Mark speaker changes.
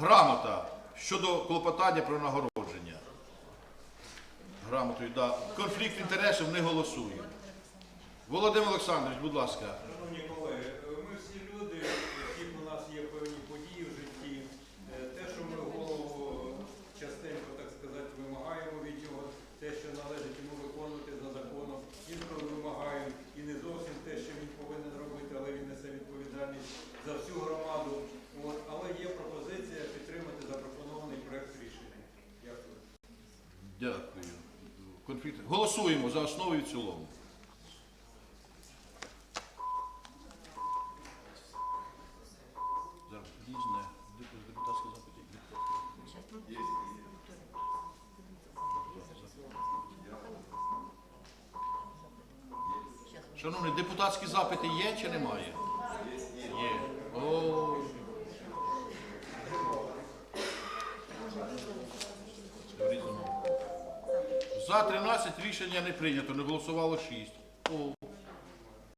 Speaker 1: Грамота щодо клопотання про нагородження. Грамотою, да. Конфлікт інтересів не голосує. Володимир Олександрович, будь ласка.
Speaker 2: Шановні колеги, ми всі люди, які у нас є певні події в житті. Е, Те, що ми голову частенько, так сказати, вимагаємо від нього, те, що належить йому виконувати за законом, інколи вимагаємо і не зовсім те, що він повинен робити, але він несе відповідальність за всю громаду. От. Але є пропозиція підтримати запропонований проект рішення. Дякую.
Speaker 1: Дякую. Конфлікт. Голосуємо за основу і в цілому. Шановні, депутатські запити є чи немає? Є. О. За 13 рішення не прийнято, не голосувало 6. О.